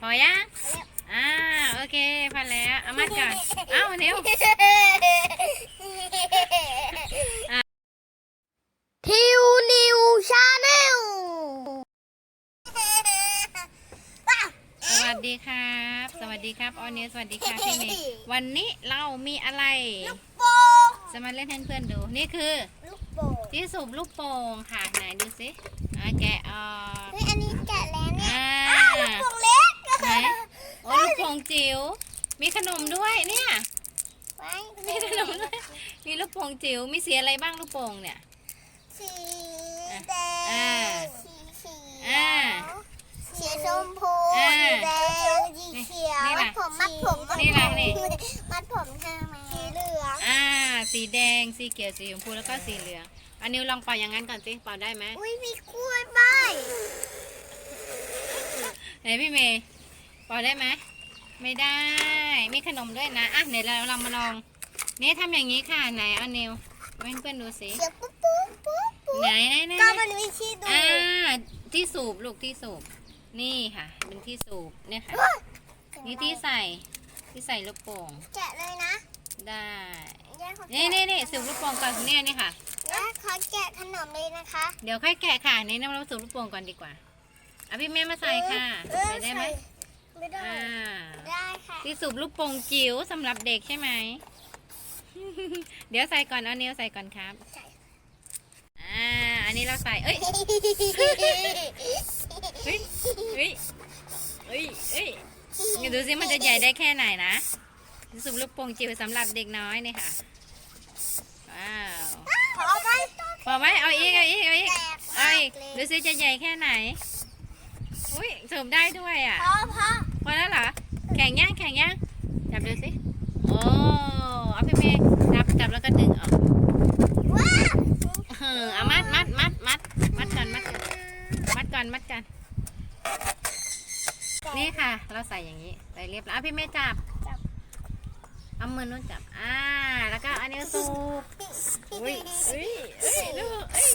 พอยังอ่าโอเคพอแล้วเอามัดก่อนเอ้าเร็วทิวนิวชาแนลสวัสดีครับ สวัสดีครับออเนียสวัสดีค่ะพี่เมย์วันนี้เรามีอะไรโป่งจะมาเล่นให้เพื่อนๆดู นี่คือลูกโป่งที่สูบลูกโป่งค่ะ ไหนดูสิอะแกะออกเฮ้ยอันนี้แกะแล้วเนี่ยอ่าอ้าวลูกโป่งเล็ก ไหนโอ้ลูกโป่งจิ๋วมีขนมด้วยเนี่ยไว้มีขนมด้วยมีลูกโป่งจิ๋วมีสีอะไรบ้างลูกโป่งเนี่ยสีแดอ่างสีเขียอ่าวสีชมพูอ่าสีแดงสีเขียวนี่มัล่ะดผมมัดผมมัดนี่ล่ะนี่มัดผมทำไมสีเหลืองอ่าสีแดงสีเขียวสีชมพูแล้วก็สีเหลืองอันนี้ลองเป่าอย่างนั้นก่อนสิเป่าได้ไหมอุ้ยมีกล้วยใบไหนพี่เมย์เป่าได้ไหมไม่ได้ มีขนมด้วยนะ อะเดี๋ยวเราเรามาลองนี่ทำอย่างนี้ค่ะ ไหนเอานิวให้เพื่อนๆดูสิเสียงปุ๊บปุ๊บปุ๊บปุ๊บไหนไหนไหนก็มันวิธีดูอ่าที่สูบลูกที่สูบ นี่ค่ะ เป็นที่สูบเนี่ยค่ะ นี่ที่ใส่ที่ใส่ลูกโป่งแกะเลยนะได้แยกขอนี่แกะนี่นี่สูบลูกโป่งก่อนเนี่ยนี่ค่ะแล้วขอแกะขนมเลยนะคะ เดี๋ยวค่อยแกะค่ะนี่น้ำเราสูบลูกโป่งก่อนดีกว่าอะพี่เมย์มาใส่ค่ะเออใส่ได้ไหม ไม่ได้อ่าได้ค่ะที่สูบลูกโป่งจิ๋วสำหรับเด็กใช่ไหม เดี๋ยวใส่ก่อนเอาเนียวใส่ก่อนครับอ่า อันนี้เราใส่ เอ้ย เฮ้ย เฮ้ย เฮ้ย เฮ้ยดูสิมันจะใหญ่ได้แค่ไหนนะที่สูบลูกโป่งจิ๋วสำหรับเด็กน้อยนี่ค่ะ ว้าวขอไปพอไหมเอาอีก เอาอีก เอาอีกแตกเอามากอีกเลยดูสิจะใหญ่แค่ไหน อุ้ยสูบได้ด้วยอะ พอพอพ อแล้วเหรอ แข่งย่างแข่งย่างจับดูสิโอ้เอาพี่เมย์จับจับแล้วก็ดึงออกว้าเออเอามัดมัดมัดมัดมัดก่อนมัดก่อนมัดก่อนมัดก่อนนี่ค่ะ เราใส่อย่างนี้ใส่เรียบร้อยเอาพี่เมย์จับเอามือนู้นจับ อ่า แล้วก็อันนี้สูบอุ้ยอุ้ยอุ้ยดูเอ้ย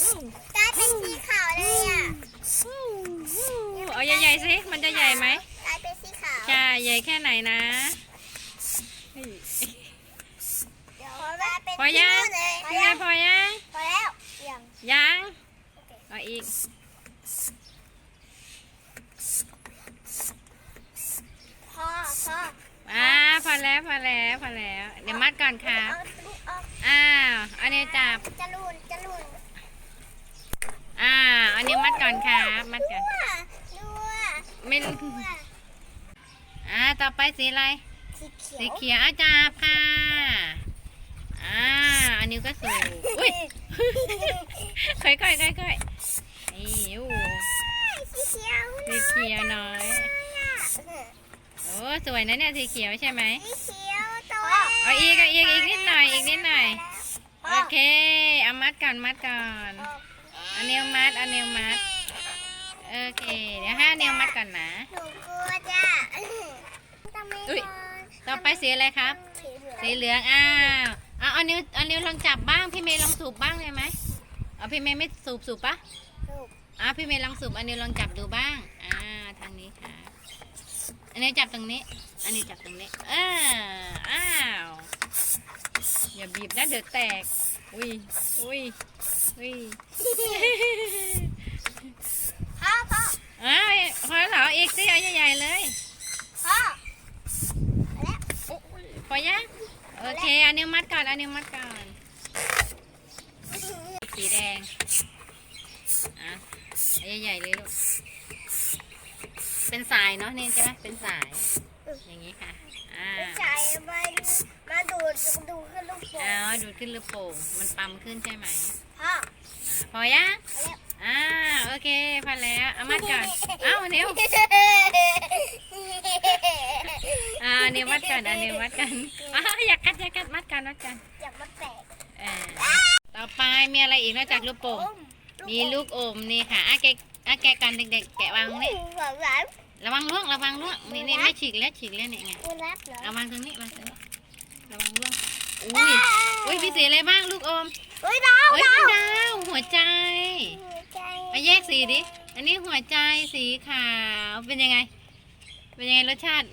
อู้กลายเป็นสีขาวเลยอะอู้อู้เอาใหญ่ๆสิ มันจะใหญ่ไหม กลายเป็นสีขาวใช่ใหญ่แค่ไหนนะเฮ้ยเดี๋ยวกลายเป็นพอยังสีเลยพอพี่เมยังย์พอยังพอแล้วยังยังเอาอีกพอพออ่าพอแล้วพอแล้วพอแล้วเดี๋ยวมัดก่อนครับเอาลูกออกอ้าวอันนี้จับจะลุนจะลุนอ่าอันนี้มัดก่อนครับมัดก่อนรั่วรั่วไม่รั่วอ่า ต่อไปสีอะไร สีเขียวสีเขียวอาจับค่ะอ่าอันนี้ก็สูงอุ้ยค่อยๆค่อยๆค่อยๆนี่อู้สีเขียวสีเขียวน้อยโอ้สวยนะเนี่ยสีเขียวใช่ไหมสีเขียวตัวเอาอีกเอาอีกอีกนิดหน่อยอีกนิดหน่อยโอเคเอามัดก่อนมัดก่อนอันนี้มัดอันนี้มัดโอเค เดี๋ยวให้อันนี้มัดก่อนนะหนูกลัวจ้ะทำไม อุ๊ยนอนต่อไปสีอะไรครับสีเหลืองสีเหลืองอ้าวเอาเอานิ้วเอานิ้วลองจับบ้างพี่เมย์ลองสูบบ้างเลยไหมเอาพี่เมย์ไม่สูบสูบปะลูกอ่าพี่เมย์ลองสูบอันนี้ลองจับดูบ้างอ่าทางนี้ค่ะ อันนี้จับตรงนี้ อันนี้จับตรงนี้เอออ้าวอย่าบีบนะเดี๋ยวแตก อุ้ยอุ้ยอุ้ยพ่อพ่ออ้าวพอแล้วเหรออีกสิเอาใหญ่ๆเลยพ่อพอ ยังโอเคอันนี้มัดก่อนอันนี้มัดก่อนสีแดงอะเอาใหญ่ๆเลยลูกเป็นสายเนาะนี่ใช่ไหมเป็นสายอย่างนี้ค่ะอ่าใจมามาดูดดูขึ้นลูกโป่งเอาดูดขึ้นหรือโป่งมันปั๊มขึ้นใช่ไหมพ่ออ่าพอยังอ่าโอเคพอแล้วเอามัดก่อนเอ้าเนี้ว อ่าเนี้วมัดก่อนอันนี้มัดกันอ้าวอยากกัดอยากกัดมัดกันมัดกันอยากมาแตกเออต่อไปมีอะไรอีกนอกจากลูกโป่งมีลูกอมนี่ค่ะอะแกะอะแกะกันเด็กๆแกะวางนี่หวานหวานระวังล่วงระวังล่วงนี่นี่ไม่ฉีกแล้วฉีกแล้วนี่ไงคุณรับเหรอระวังตรงนี้วางตรงนี้ระวังล่วงอุ้ยอุ้ยพี่สีอะไรบ้างลูกอมเฮ้ยดาวเฮ้ยดาวดาวหัวใจหัวใจมาแยกสีดิอันนี้หัวใจสีขาวเป็นยังไง เป็นยังไงรสชาติ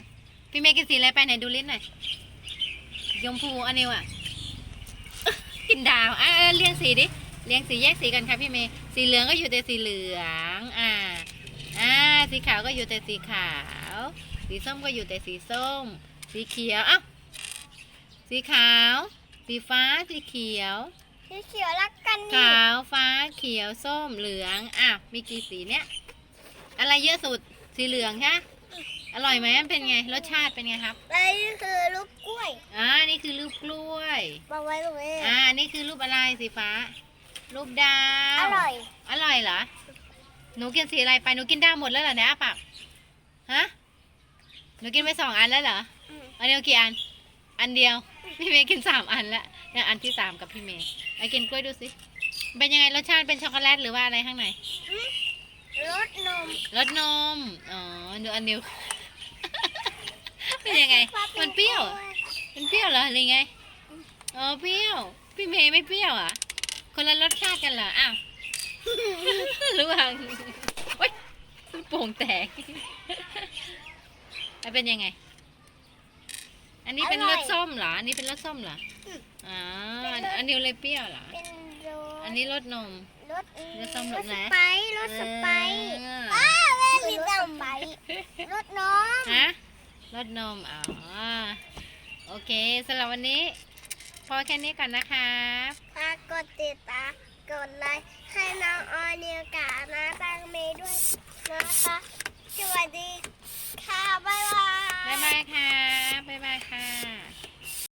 พี่เมย์กินสีอะไรไปไหนดูลิ้นหน่อยยมพูอันนี้ว่ะกินดาวอะเออเรียงสีดิเรียงสีแยกสีกันค่ะพี่เมย์สีเหลืองก็อยู่แต่สีเหลืองอ่าอ่าสีขาวก็อยู่แต่สีขาว สีส้มก็อยู่แต่สีส้ม สีเขียวอ้าวสีขาว สีฟ้าสีเขียว สีเขียวรักกันนี่ขาวฟ้าเขียวส้มเหลืองอะมีกี่สีเนี่ยอะไรเยอะสุดสีเหลืองใช่ไหม อร่อยไหมมันเป็นไง รสชาติเป็นไงครับ และนี่คือลูกกล้วย อ่า นี่คือรูปกล้วยมาไว้ตรงนี้ อ่า นี่คือรูปอะไรสีฟ้า รูปดาว อร่อย อร่อยเหรอ หนูกินสีอะไรไป หนูกินดาวหมดแล้วเหรอเนี่ยอ้าปากฮะ หนูกินไปสองอันแล้วเหรอ อืม อันเดียวกี่อัน อันเดียว พี่เมย์กินสามอันแล้วเนี่ยอันที่สามกับพี่เมย์ไปกินกล้วยดูสิ เป็นยังไงรสชาติเป็นช็อกโกแลตหรือว่าอะไรข้างใน รสนมรสนม อ๋อ ดูอันนิ้ว เป็นยังไง มันเปรี้ยวมันเปรี้ยวเหรอหรือไงอ๋อเปรี้ยว พี่เมย์ไม่เปรี้ยวอะ คนละรสชาติกันเหรออ้าวรู้ว่าโอ๊ยโป่งแตกแล้วเป็นยังไง อันนี้เป็นรสส้มเหรอ อันนี้เป็นรสส้มเหรออ๋ออันนี้เลยเปรี้ยวเหรอเป็นรสอันนี้รสนม รสรสส้มรรสสสไหนไปซ์รสสไปซ์เอออ้าวแม่มีรสสไปซ์รสน้องฮะ รสนม อ๋อ โอเคสำหรับวันนี้ พอแค่นี้ก่อนนะครับฝากกดติดตาม กดไลค์ให้น้องออนิวกานะตังเมย์ด้วยนะคะ สวัสดีค่ะ บ๊ายบาย บ๊ายบายค่ะ บ๊ายบายค่ะ